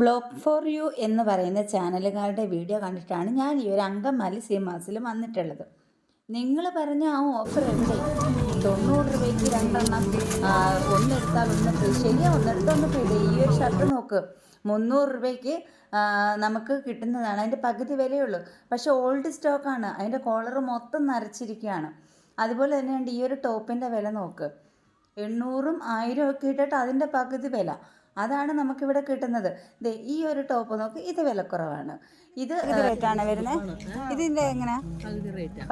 Block for you എന്ന് പറയുന്ന ചാനലുകാരുടെ video കണ്ടിട്ടാണ് ഞാൻ ഈ ഒരു അങ്കമാലി സീമാസിൽ വന്നിട്ടുള്ളത്. നിങ്ങൾ പറഞ്ഞ ആ ഓഫർ എവിടെ തൊണ്ണൂറ് രൂപയ്ക്ക് രണ്ടെണ്ണം ഒന്നെടുത്താൽ ഒന്ന് ഫ്രീ. ശരിയാ ഒന്നെടുത്താൽ ഒന്ന് ഫ്രീ. ഈ ഒരു ഷർട്ട് നോക്ക്. മുന്നൂറ് രൂപയ്ക്ക് നമുക്ക് കിട്ടുന്നതാണ്. അതിന്റെ പകുതി വിലയുള്ളൂ. പക്ഷേ ഓൾഡ് സ്റ്റോക്കാണ് അതിന്റെ കോളർ മൊത്തം നരച്ചിരിക്കുകയാണ്. അതുപോലെ തന്നെയുണ്ട് ഈ ഒരു ടോപ്പിന്റെ വില നോക്ക്. എണ്ണൂറും ആയിരം ഒക്കെ ഇട്ടിട്ട് അതിന്റെ പകുതി വില. അതാണ് നമുക്കിവിടെ കിട്ടുന്നത്. ദേ ഈ ഒരു ടോപ്പ് നോക്ക് ഇത് വിലക്കുറവാണ്. ഇത് റേറ്റാണ് വരുന്നത് ഇതിന്റെ എങ്ങനെ?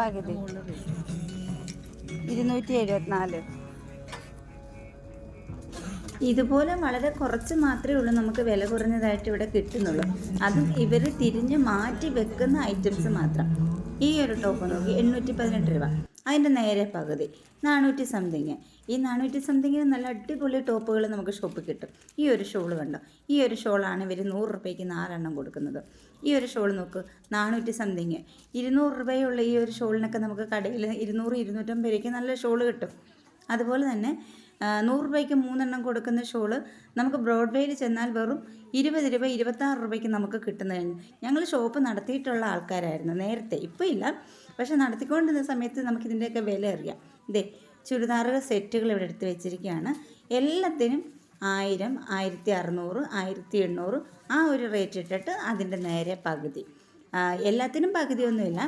പകുതി ഇരുന്നൂറ്റി എഴുപത്തിനാല് ഇതുപോലെ വളരെ കുറച്ച് മാത്രമേ ഉള്ളൂ നമുക്ക് വില കുറഞ്ഞതായിട്ട് ഇവിടെ കിട്ടുന്നുള്ളൂ. അതും ഇവർ തിരിഞ്ഞ് മാറ്റി വെക്കുന്ന ഐറ്റംസ് മാത്രം. ഈ ഒരു ടോപ്പ് നോക്കി എണ്ണൂറ്റി പതിനെട്ട് രൂപ. അതിന്റെ നേരെ പകുതി. നാനൂറ്റി സംതിങ്. ഈ നാനൂറ്റി സംതിങ്ങിന് നല്ല അടിപൊളി ടോപ്പുകൾ നമുക്ക് ഷോപ്പിൽ കിട്ടും. ഈ ഒരു ഷോൾ കണ്ടോ? ഈ ഒരു ഷോളാണ് ഇവർ നൂറ് രൂപയ്ക്ക് നാലെണ്ണം കൊടുക്കുന്നത്. ഈ ഒരു ഷോൾ നോക്ക് നാനൂറ്റി സംതിങ്. ഇരുന്നൂറ് രൂപയുള്ള ഈ ഒരു ഷോളിനൊക്കെ നമുക്ക് കടയിൽ ഇരുന്നൂറ് ഇരുന്നൂറ്റമ്പത് രൂപയ്ക്ക് നല്ല ഷോൾ കിട്ടും. അതുപോലെ തന്നെ നൂറ് രൂപയ്ക്ക് മൂന്നെണ്ണം കൊടുക്കുന്ന ഷോൾ നമുക്ക് ബ്രോഡ്വേയിൽ ചെന്നാൽ വെറും ഇരുപത് രൂപ ഇരുപത്താറ് രൂപയ്ക്ക് നമുക്ക് കിട്ടുന്നതാണ്. ഞങ്ങൾ ഷോപ്പ് നടത്തിയിട്ടുള്ള ആൾക്കാരായിരുന്നു നേരത്തെ. ഇപ്പോൾ ഇല്ല. പക്ഷെ നടത്തിക്കൊണ്ടിരുന്ന സമയത്ത് നമുക്കിതിന്റെയൊക്കെ വില അറിയാം. ഇതേ ചുരിദാറുകൾ സെറ്റുകൾ ഇവിടെ എടുത്ത് വെച്ചിരിക്കുകയാണ്. എല്ലാത്തിനും ആയിരം ആയിരത്തി അറുന്നൂറ് ആയിരത്തി എണ്ണൂറ് ആ ഒരു റേറ്റ് ഇട്ടിട്ട് അതിന്റെ നേരെ പകുതി. എല്ലാത്തിനും പകുതിയൊന്നുമില്ല.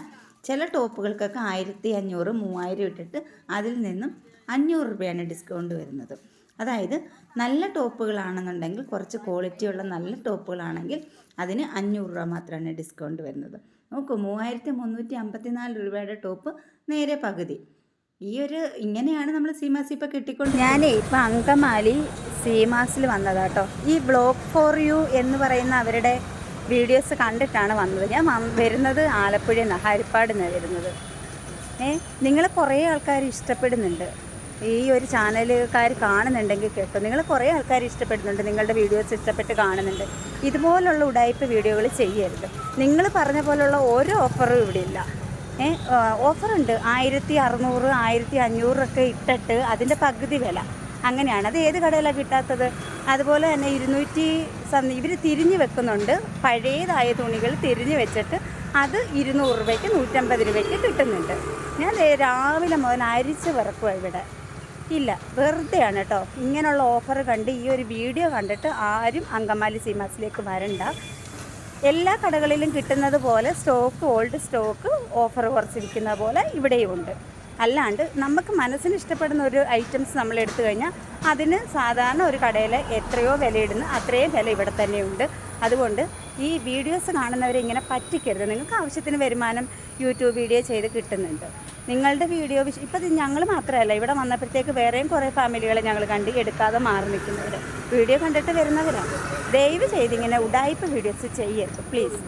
ചില ടോപ്പുകൾക്കൊക്കെ ആയിരത്തി അഞ്ഞൂറ് മൂവായിരം ഇട്ടിട്ട് അതിൽ നിന്നും അഞ്ഞൂറ് രൂപയാണ് ഡിസ്കൗണ്ട് വരുന്നത്. അതായത് നല്ല ടോപ്പുകളാണെന്നുണ്ടെങ്കിൽ കുറച്ച് ക്വാളിറ്റിയുള്ള നല്ല ടോപ്പുകളാണെങ്കിൽ അതിന് അഞ്ഞൂറ് രൂപ മാത്രമാണ് ഡിസ്കൗണ്ട് വരുന്നത്. നോക്കൂ മൂവായിരത്തി മുന്നൂറ്റി അമ്പത്തി നാല് രൂപയുടെ ടോപ്പ് നേരെ പകുതി. ഈ ഒരു ഇങ്ങനെയാണ് നമ്മൾ സീമാസി ഇപ്പോൾ കിട്ടിക്കൊണ്ട് ഞാനേ ഇപ്പം അങ്കമാലി സീമാസിൽ വന്നതാട്ടോ ഈ ബ്ലോക്ക് ഫോർ യു എന്ന് പറയുന്ന അവരുടെ വീഡിയോസ് കണ്ടിട്ടാണ് വന്നത്. ഞാൻ വരുന്നത് ആലപ്പുഴയിൽ നിന്നാണ് ഹരിപ്പാട് നിന്നാണ് വരുന്നത്. ഏ നിങ്ങൾ കുറേ ആൾക്കാർ ഇഷ്ടപ്പെടുന്നുണ്ട്. ഈ ഒരു ചാനലുകാർ കാണുന്നുണ്ടെങ്കിൽ കേട്ടോ. നിങ്ങൾ കുറേ ആൾക്കാർ ഇഷ്ടപ്പെടുന്നുണ്ട് നിങ്ങളുടെ വീഡിയോസ് ഇഷ്ടപ്പെട്ട് കാണുന്നുണ്ട്. ഇതുപോലുള്ള ഉടായ്പ വീഡിയോകൾ ചെയ്യരുത്. നിങ്ങൾ പറഞ്ഞ പോലുള്ള ഓരോ ഓഫറും ഇവിടെ ഇല്ല. ഏ ഓഫറുണ്ട്. ആയിരത്തി അറുന്നൂറ് ആയിരത്തി അഞ്ഞൂറൊക്കെ ഇട്ടിട്ട് അതിന്റെ പകുതി വില. അങ്ങനെയാണ്. അത് ഏത് കടയിലാണ് കിട്ടാത്തത്? അതുപോലെ തന്നെ ഇരുന്നൂറ്റി സം ഇവർ തിരിഞ്ഞ് വെക്കുന്നുണ്ട്. പഴയതായ തുണികൾ തിരിഞ്ഞ് വെച്ചിട്ട് അത് ഇരുന്നൂറ് രൂപയ്ക്ക് നൂറ്റമ്പത് രൂപയ്ക്ക് കിട്ടുന്നുണ്ട്. ഞാൻ രാവിലെ മുതൽ അരിച്ച് വിറക്കുക ഇവിടെ. ഇല്ല. വെറുതെയാണ് കേട്ടോ ഇങ്ങനെയുള്ള ഓഫർ കണ്ട് ഈ ഒരു വീഡിയോ കണ്ടിട്ട് ആരും അങ്കമാലി സീമാസിലേക്ക് വരണ്ട. എല്ലാ കടകളിലും കിട്ടുന്നത് പോലെ സ്റ്റോക്ക് ഓൾഡ് സ്റ്റോക്ക് ഓഫർ കുറച്ചിരിക്കുന്ന പോലെ ഇവിടെയും ഉണ്ട്. അല്ലാണ്ട് നമുക്ക് മനസ്സിന് ഇഷ്ടപ്പെടുന്ന ഒരു ഐറ്റംസ് നമ്മൾ എടുത്തു കഴിഞ്ഞാൽ അതിന് സാധാരണ ഒരു കടയിൽ എത്രയോ വിലയിടുന്ന അത്രയും വില ഇവിടെ തന്നെയുണ്ട് അതുകൊണ്ട് ഈ വീഡിയോസ് കാണുന്നവരെ ഇങ്ങനെ പറ്റിക്കരുത്. നിങ്ങൾക്ക് ആവശ്യത്തിന് വരുമാനം യൂട്യൂബ് വീഡിയോ ചെയ്ത് കിട്ടുന്നുണ്ട്. നിങ്ങളുടെ വീഡിയോ ഇപ്പം ഞങ്ങൾ മാത്രമല്ല ഇവിടെ വന്നപ്പോഴത്തേക്ക് വേറെയും കുറേ ഫാമിലികളെ ഞങ്ങൾ കണ്ട് എടുക്കാതെ മാറി നിൽക്കുന്നവർ വീഡിയോ കണ്ടിട്ട് വരുന്നവരാണ് ദയവ് ചെയ്തിങ്ങനെ ഉടായ്പ വീഡിയോസ് ചെയ്യരുത് പ്ലീസ്.